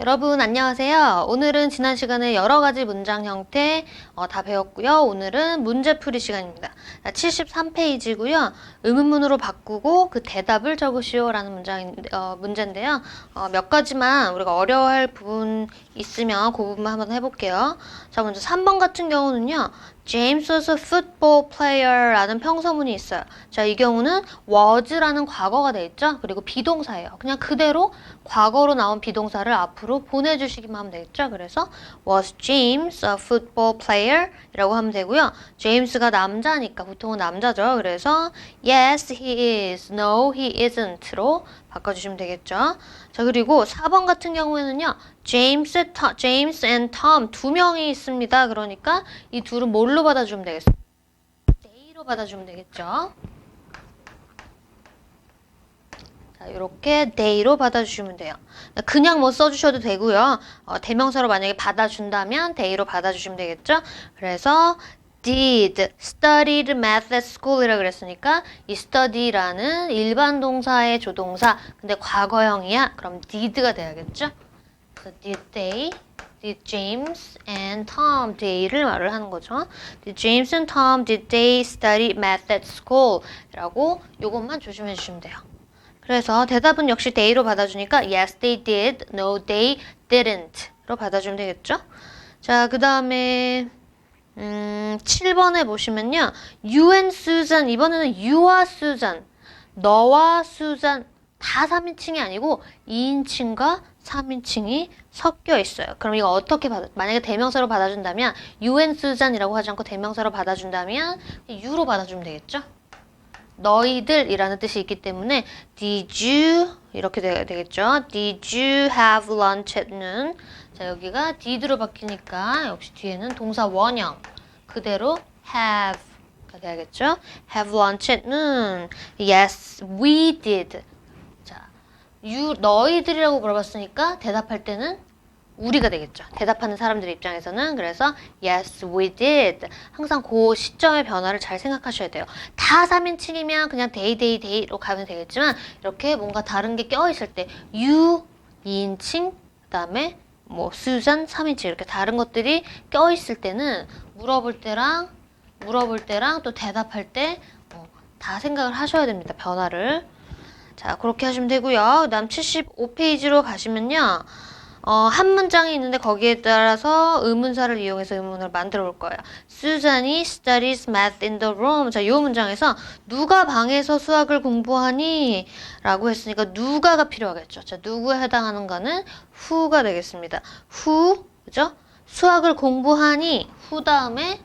여러분 안녕하세요. 오늘은 지난 시간에 여러 가지 문장 형태 어, 다 배웠고요. 오늘은 문제풀이 시간입니다. 73페이지고요. 의문문으로 바꾸고 그 대답을 적으시오라는 문장 어, 문제인데요. 어, 몇 가지만 우리가 어려워할 부분 있으면 그 부분만 한번 해볼게요. 자 먼저 3번 같은 경우는요. James was a football player라는 평서문이 있어요. 자, 이 경우는 was라는 과거가 돼 있죠. 그리고 비동사예요. 그냥 그대로 과거로 나온 비동사를 앞으로 보내주시기만 하면 되겠죠. 그래서 was James a football player?이라고 하면 되고요. James가 남자니까 보통은 남자죠. 그래서 yes he is, no he isn't로 바꿔주시면 되겠죠. 자 그리고 4번 같은 경우에는요. James, James and Tom 두 명이 있습니다. 그러니까 이 둘은 뭘로 받아주면 되겠어요? they로 받아주면 되겠죠. 자, 이렇게 they로 받아주시면 돼요. 그냥 뭐 써주셔도 되고요. 어, 대명사로 만약에 받아준다면 they로 받아주시면 되겠죠. 그래서 did studied math at school이라 그랬으니까 이 study라는 일반 동사의 조동사 근데 과거형이야. 그럼 did가 돼야겠죠. 그래서 did they Did James and Tom they를 말을 하는 거죠. Did James and Tom did they study math at school? 라고 요것만 조심해 주시면 돼요. 그래서 대답은 역시 they로 받아주니까 yes they did, no they didn't로 받아주면 되겠죠. 자, 그 다음에 음, 7번에 보시면요. You and Susan 이번에는 you와 Susan 너와 수잔 다 3인칭이 아니고 2인칭과 3인칭이 섞여 있어요. 그럼 이거 어떻게 받아? 만약에 대명사로 받아준다면 you and Susan이라고 하지 않고 대명사로 받아준다면 you로 받아주면 되겠죠? 너희들이라는 뜻이 있기 때문에 did you 이렇게 되, 되겠죠? Did you have lunch at noon? 자 여기가 did로 바뀌니까 역시 뒤에는 동사 원형 그대로 have가 돼야겠죠? Have lunch at noon. Yes, we did. 자, you 너희들이라고 물어봤으니까 대답할 때는 우리가 되겠죠. 대답하는 사람들 입장에서는 그래서 yes we did 항상 그 시점의 변화를 잘 생각하셔야 돼요. 다 3인칭이면 그냥 day day day로 가면 되겠지만 이렇게 뭔가 다른 게 껴 있을 때 you 2인칭 그다음에 뭐 수잔 3인칭 이렇게 다른 것들이 껴 있을 때는 물어볼 때랑 물어볼 때랑 또 대답할 때 다 생각을 하셔야 됩니다. 변화를. 자, 그렇게 하시면 되고요. 그다음 75페이지로 가시면요. 어, 한 문장이 있는데 거기에 따라서 의문사를 이용해서 의문을 만들어 볼 거예요. 수잔이 studies math in the room. 자, 이 문장에서 누가 방에서 수학을 공부하니? 라고 했으니까 누가가 필요하겠죠. 자, 누구에 해당하는가는 who가 되겠습니다. who, 그죠? 수학을 공부하니? who 다음에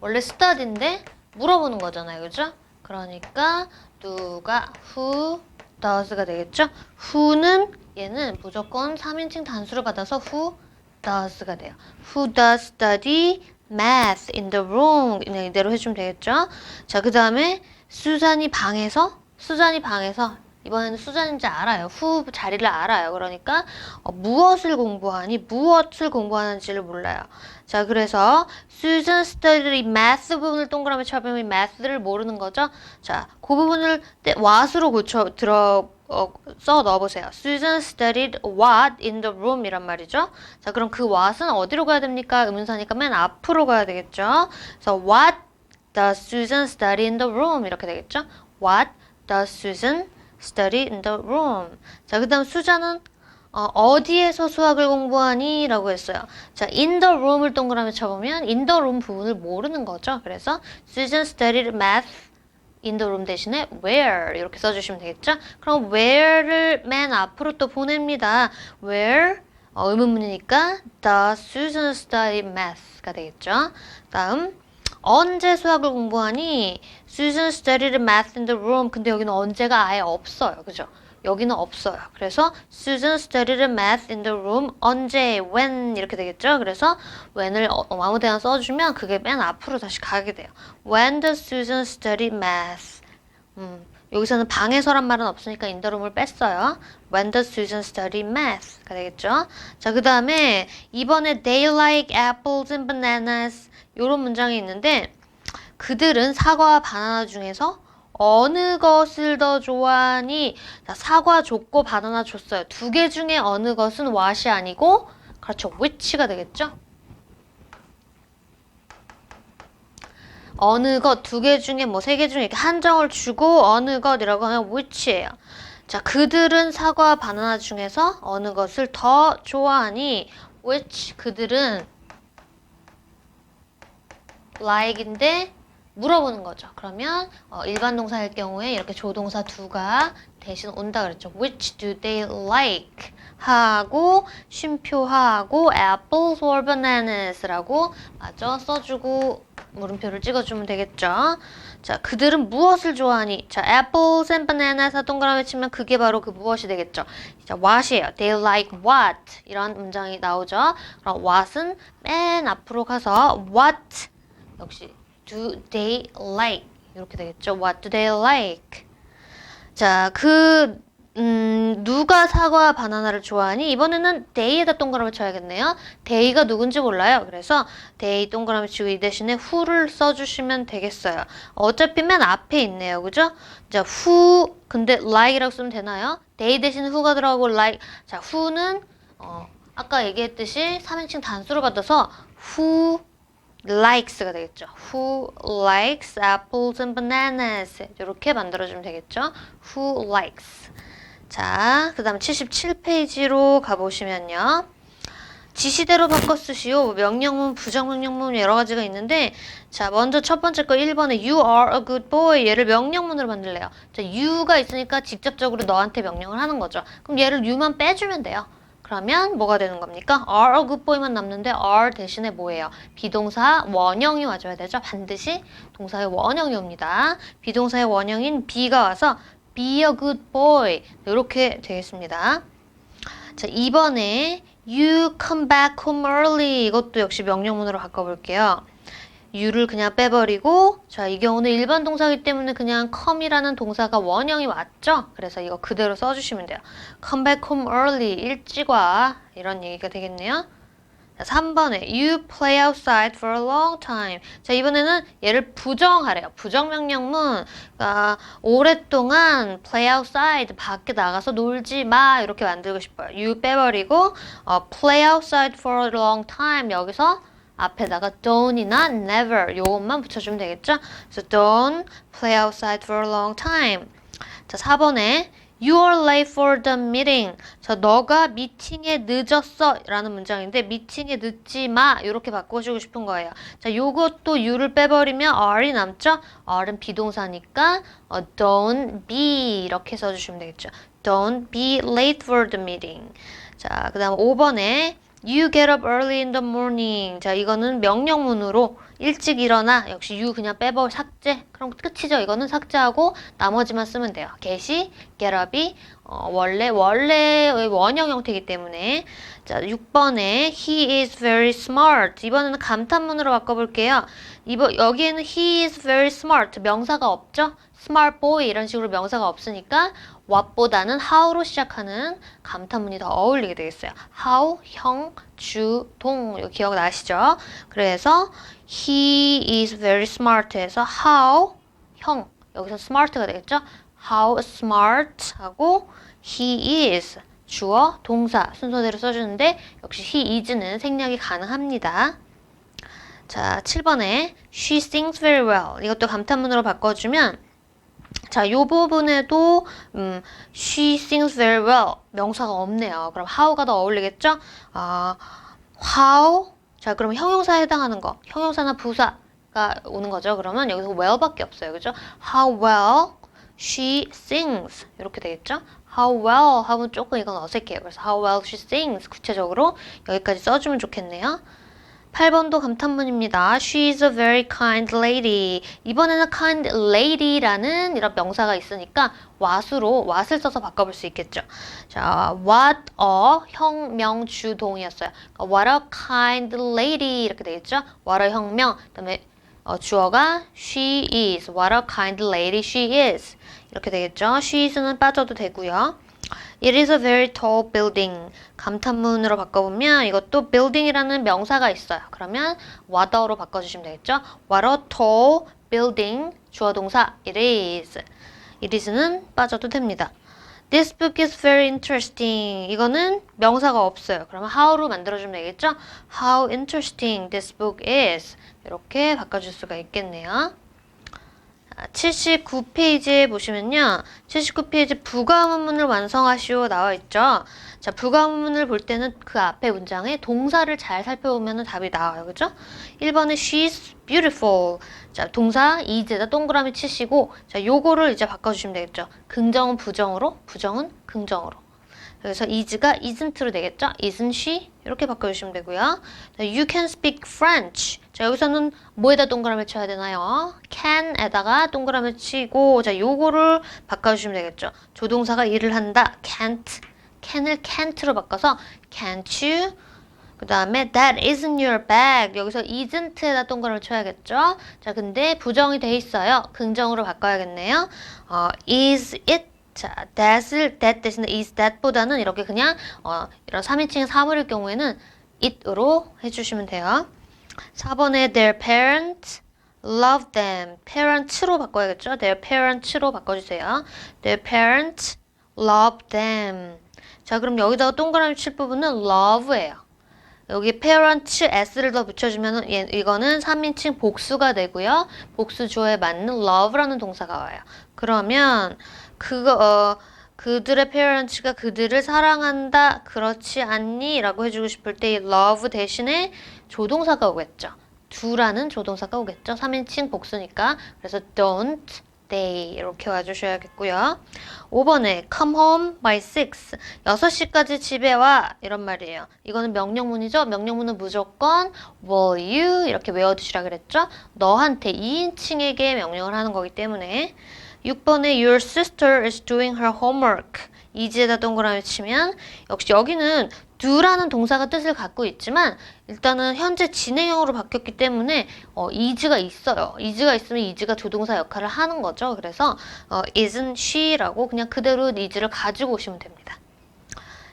원래 study인데 물어보는 거잖아요. 그죠? 그러니까 누가 who does가 되겠죠? who는 얘는 무조건 3인칭 단수를 받아서 who does가 돼요. who does study math in the room 이대로 해주면 되겠죠? 자, 그 다음에 수잔이 방에서 수잔이 방에서 이번에는 수잔인지 알아요. 후 자리를 알아요. 그러니까 어, 무엇을 공부하니 무엇을 공부하는지를 몰라요. 자, 그래서 Susan studied math 부분을 동그라미 쳐보면 math를 모르는 거죠. 자, 그 부분을 때- what으로 고쳐 들어 어, 써 넣어보세요. Susan studied what in the room 이란 말이죠. 자, 그럼 그 what은 어디로 가야 됩니까? 의문사니까 맨 앞으로 가야 되겠죠. 그래서 what does Susan study in the room 이렇게 되겠죠. What does Susan study in the room? 자, 그 다음 수자는 어, 디에서 수학을 공부하니? 라고 했어요. 자, in the room을 동그라미 쳐보면 in the room 부분을 모르는 거죠. 그래서 Susan studied math in the room 대신에 where 이렇게 써주시면 되겠죠. 그럼 where를 맨 앞으로 또 보냅니다. where 어, 의문문이니까 does Susan study math가 되겠죠. 다음 언제 수학을 공부하니? Susan studied math in the room. 근데 여기는 언제가 아예 없어요. 그죠? 여기는 없어요. 그래서 Susan studied math in the room. 언제, when 이렇게 되겠죠? 그래서 when을 어, 아무 데나 써주면 그게 맨 앞으로 다시 가게 돼요. When does Susan study math? 음, 여기서는 방에서란 말은 없으니까 in the room을 뺐어요. When does Susan study math가 되겠죠? 자, 그 다음에 이번에 they like apples and bananas 이런 문장이 있는데 그들은 사과와 바나나 중에서 어느 것을 더 좋아하니? 자, 사과 줬고 바나나 줬어요. 두 개 중에 어느 것은 what이 아니고 그렇죠. which가 되겠죠? 어느 것 두 개 중에 뭐 세 개 중에 이렇게 한정을 주고 어느 것이라고 하면 which예요. 자, 그들은 사과 바나나 중에서 어느 것을 더 좋아하니? which 그들은 like인데 물어보는 거죠. 그러면 어, 일반 동사일 경우에 이렇게 조동사 두가 대신 온다 그랬죠. Which do they like? 하고 쉼표하고 apples or bananas라고 맞아 써주고 물음표를 찍어주면 되겠죠. 자, 그들은 무엇을 좋아하니? 자, apples and bananas 동그라미 치면 그게 바로 그 무엇이 되겠죠. 자, what이에요. They like what? 이런 문장이 나오죠. 그럼 what은 맨 앞으로 가서 what 역시 do they like 이렇게 되겠죠. What do they like? 자, 그 음, 누가 사과 바나나를 좋아하니? 이번에는 they에다 동그라미 쳐야겠네요. they가 누군지 몰라요. 그래서 they 동그라미 치고 이 대신에 who를 써주시면 되겠어요. 어차피 맨 앞에 있네요. 그죠? 자, who 근데 like라고 쓰면 되나요? they 대신 who가 들어가고 like 자, who는 어, 아까 얘기했듯이 3인칭 단수로 받아서 who likes가 되겠죠. Who likes apples and bananas? 이렇게 만들어주면 되겠죠. Who likes? 자, 그 다음 77페이지로 가보시면요. 지시대로 바꿔 쓰시오. 명령문, 부정명령문 여러 가지가 있는데 자, 먼저 첫 번째 거 1번에 You are a good boy. 얘를 명령문으로 만들래요. 자, you가 있으니까 직접적으로 너한테 명령을 하는 거죠. 그럼 얘를 you만 빼주면 돼요. 그러면 뭐가 되는 겁니까? are a good boy만 남는데 are 대신에 뭐예요? 비동사 원형이 와줘야 되죠. 반드시 동사의 원형이 옵니다. 비동사의 원형인 be가 와서 be a good boy 이렇게 되겠습니다. 자, 2번에 you come back home early 이것도 역시 명령문으로 바꿔볼게요. You를 그냥 빼버리고 자, 이 경우는 일반 동사이기 때문에 그냥 come이라는 동사가 원형이 왔죠? 그래서 이거 그대로 써주시면 돼요. come back home early 일찍 와 이런 얘기가 되겠네요. 자, 3번에 you play outside for a long time. 자, 이번에는 얘를 부정하래요. 부정명령문. 아, 오랫동안 play outside 밖에 나가서 놀지 마 이렇게 만들고 싶어요. you 빼버리고 어, play outside for a long time 여기서 앞에다가 don't이나 never 요것만 붙여주면 되겠죠? 그래서 don't play outside for a long time. 자, 4번에 You are late for the meeting. 자, 너가 미팅에 늦었어. 라는 문장인데, 미팅에 늦지 마. 이렇게 바꿔주고 싶은 거예요. 자, 요것도 you를 빼버리면 are이 남죠? are는 비동사니까, 어, don't be. 이렇게 써주시면 되겠죠. Don't be late for the meeting. 자, 그 다음 5번에 You get up early in the morning. 자, 이거는 명령문으로 일찍 일어나. 역시 you 그냥 빼버 삭제. 그럼 끝이죠. 이거는 삭제하고 나머지만 쓰면 돼요. get이 get up이 어, 원래 원래의 원형 형태이기 때문에 자, 6번에 he is very smart. 이번에는 감탄문으로 바꿔 볼게요. 이번 여기에는 he is very smart. 명사가 없죠? smart boy 이런 식으로 명사가 없으니까 what보다는 how로 시작하는 감탄문이 더 어울리게 되겠어요. how, 형, 주, 동 이거 기억나시죠? 그래서 he is very smart 해서 how, 형 여기서 smart가 되겠죠? how smart 하고 he is 주어, 동사 순서대로 써주는데 역시 he is는 생략이 가능합니다. 자, 7번에 she sings very well 이것도 감탄문으로 바꿔주면 자, 요 부분에도 음, she sings very well 명사가 없네요. 그럼 how가 더 어울리겠죠? 아, how 자, 그럼 형용사에 해당하는 거 형용사나 부사가 오는 거죠. 그러면 여기서 well밖에 없어요. 그죠? How well she sings 이렇게 되겠죠? How well 하면 조금 이건 어색해요. 그래서 how well she sings 구체적으로 여기까지 써주면 좋겠네요. 8번도 감탄문입니다. She is a very kind lady. 이번에는 kind lady라는 이런 명사가 있으니까 what으로 what을 써서 바꿔볼 수 있겠죠. 자, what a 혁명 주동이었어요. 그러니까 what a kind lady 이렇게 되겠죠. what a 혁명. 그다음에 어, 주어가 she is. What a kind lady she is. 이렇게 되겠죠. she is는 빠져도 되고요. It is a very tall building. 감탄문으로 바꿔보면 이것도 building이라는 명사가 있어요. 그러면 what으로 바꿔주시면 되겠죠. What a tall building 주어 동사 it is. it is는 빠져도 됩니다. This book is very interesting. 이거는 명사가 없어요. 그러면 how로 만들어주면 되겠죠? How interesting this book is. 이렇게 바꿔줄 수가 있겠네요. 79페이지에 보시면요. 79페이지 부가문문을 완성하시오 나와 있죠. 자, 부가문문을 볼 때는 그 앞에 문장에 동사를 잘 살펴보면 답이 나와요. 그죠? 1번에 she's beautiful. 자, 동사 is에다 동그라미 치시고 자, 요거를 이제 바꿔 주시면 되겠죠. 긍정은 부정으로, 부정은 긍정으로. 그래서 is가 isn't로 되겠죠? isn't she? 이렇게 바꿔주시면 되고요. 자, you can speak French. 자, 여기서는 뭐에다 동그라미 쳐야 되나요? can에다가 동그라미 치고 자, 요거를 바꿔주시면 되겠죠. 조동사가 일을 한다. can't. can을 can't로 바꿔서 can't you? 그 다음에 that isn't your bag. 여기서 isn't에다 동그라미 쳐야겠죠. 자, 근데 부정이 돼 있어요. 긍정으로 바꿔야겠네요. 어, is it 자, that을 that 대신에 is that보다는 이렇게 그냥 어, 이런 3인칭 사물일 경우에는 it으로 해주시면 돼요. 4번에 their parents love them. parents로 바꿔야겠죠. their parents로 바꿔주세요. their parents love them. 자, 그럼 여기다가 동그라미 칠 부분은 love예요. 여기 parents s를 더 붙여주면 얘 이거는 3인칭 복수가 되고요. 복수 주어에 맞는 love라는 동사가 와요. 그러면 그거 어, 그들의 parents가 그들을 사랑한다 그렇지 않니? 라고 해주고 싶을 때이 love 대신에 조동사가 오겠죠. 두라는 조동사가 오겠죠. 3인칭 복수니까. 그래서 don't, they 이렇게 와주셔야겠고요. 5번에 come home by 6. 6시까지 집에 와. 이런 말이에요. 이거는 명령문이죠. 명령문은 무조건 will you 이렇게 외워두시라 그랬죠. 너한테 2인칭에게 명령을 하는 거기 때문에 6번에 your sister is doing her homework. 이지에다 동그라미 치면 역시 여기는 do라는 동사가 뜻을 갖고 있지만 일단은 현재 진행형으로 바뀌었기 때문에 어, is가 있어요. is가 있으면 is가 조동사 역할을 하는 거죠. 그래서 어, isn't she라고 그냥 그대로 is를 가지고 오시면 됩니다.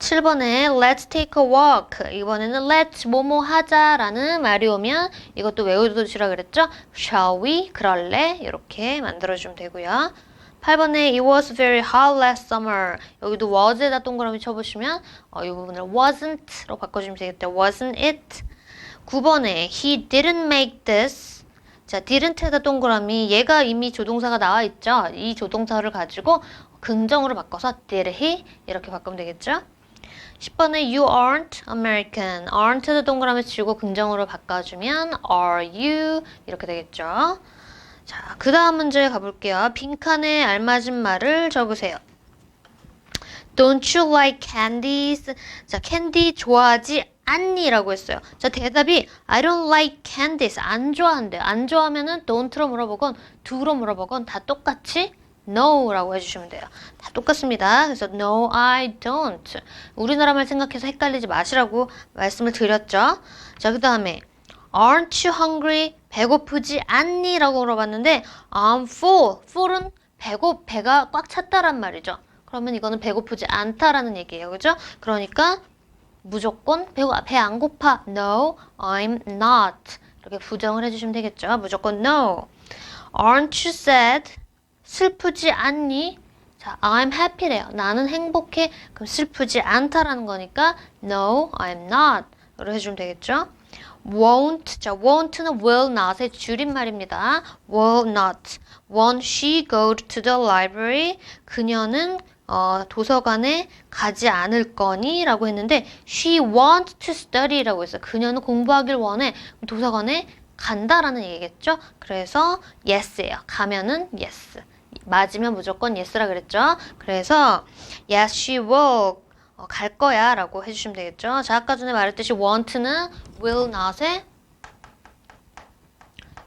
7번에 let's take a walk. 이번에는 let's 뭐뭐 하자라는 말이 오면 이것도 외워두시라 그랬죠? shall we? 그럴래? 이렇게 만들어주면 되고요. 8번에 it was very hot last summer. 여기도 was에다 동그라미 쳐보시면 어, 이 부분을 wasn't로 바꿔주면 되겠다. wasn't it? 9번에 he didn't make this. 자, didn't에다 동그라미 얘가 이미 조동사가 나와 있죠. 이 조동사를 가지고 긍정으로 바꿔서 did he 이렇게 바꾸면 되겠죠. 10번에 you aren't American. aren't에다 동그라미 치고 긍정으로 바꿔주면 are you 이렇게 되겠죠. 자, 그 다음 문제 가볼게요. 빈칸에 알맞은 말을 적으세요. Don't you like candies? 자, 캔디 좋아하지 않니? 라고 했어요. 자, 대답이 I don't like candies. 안 좋아한대. 안 좋아하면은 don't로 물어보건 do로 물어보건 다 똑같이 no라고 해주시면 돼요. 다 똑같습니다. 그래서 no, I don't. 우리나라 말 생각해서 헷갈리지 마시라고 말씀을 드렸죠. 자, 그 다음에 Aren't you hungry? 배고프지 않니? 라고 물어봤는데 I'm full. full은 배고 배가 꽉 찼다란 말이죠. 그러면 이거는 배고프지 않다라는 얘기예요. 그죠? 그러니까 무조건 배안 고파. No, I'm not. 이렇게 부정을 해주시면 되겠죠. 무조건 no. Aren't you sad? 슬프지 않니? 자, I'm happy래요. 나는 행복해. 그럼 슬프지 않다라는 거니까 no, I'm not. 로 해주면 되겠죠. won't. 자, won't는 will not의 줄임말입니다. will not. Won't she go to the library? 그녀는 어, 도서관에 가지 않을 거니? 라고 했는데 she wants to study 라고 했어요. 그녀는 공부하길 원해. 도서관에 간다라는 얘기겠죠? 그래서 yes예요. 가면은 yes. 맞으면 무조건 yes라 그랬죠? 그래서 yes, she will 어, 갈 거야 라고 해주시면 되겠죠. 자, 아까 전에 말했듯이 want는 will not의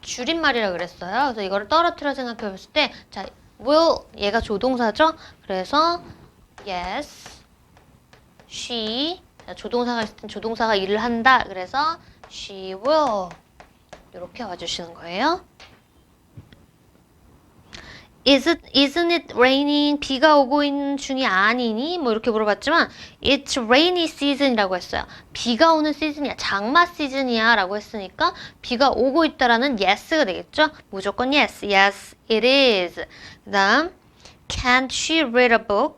줄임말이라 그랬어요. 그래서 이거를 떨어뜨려 생각해 봤을 때, 자, will 얘가 조동사죠. 그래서 yes, she 자, 조동사가 있을 땐 조동사가 일을 한다. 그래서 she will 이렇게 와주시는 거예요. Is it, isn't it raining? 비가 오고 있는 중이 아니니? 뭐 이렇게 물어봤지만 It's rainy season이라고 했어요. 비가 오는 시즌이야. 장마 시즌이야 라고 했으니까 비가 오고 있다라는 yes가 되겠죠? 무조건 yes. Yes, it is. 그 다음 Can't she read a book?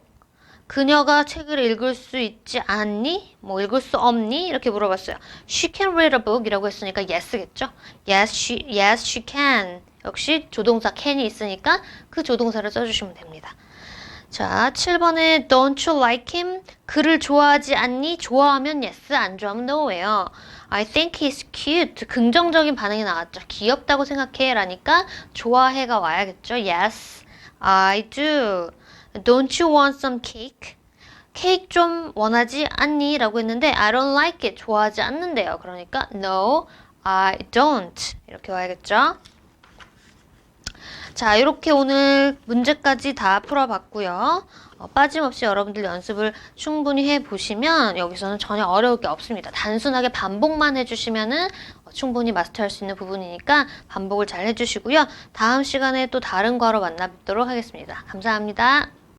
그녀가 책을 읽을 수 있지 않니? 뭐 읽을 수 없니? 이렇게 물어봤어요. She can read a book 이라고 했으니까 yes겠죠? Yes, she, yes, she can. 역시 조동사 can이 있으니까 그 조동사를 써주시면 됩니다. 자, 7번에 Don't you like him? 그를 좋아하지 않니? 좋아하면 yes, 안 좋아하면 no예요. I think he's cute. 긍정적인 반응이 나왔죠. 귀엽다고 생각해. 라니까 좋아해가 와야겠죠. Yes, I do. Don't you want some cake? 케이크 좀 원하지 않니? 라고 했는데 I don't like it. 좋아하지 않는데요. 그러니까 No, I don't. 이렇게 와야겠죠. 자, 이렇게 오늘 문제까지 다 풀어봤고요. 어, 빠짐없이 여러분들 연습을 충분히 해보시면 여기서는 전혀 어려울 게 없습니다. 단순하게 반복만 해주시면은 어, 충분히 마스터할 수 있는 부분이니까 반복을 잘 해주시고요. 다음 시간에 또 다른 과로 만나 뵙도록 하겠습니다. 감사합니다.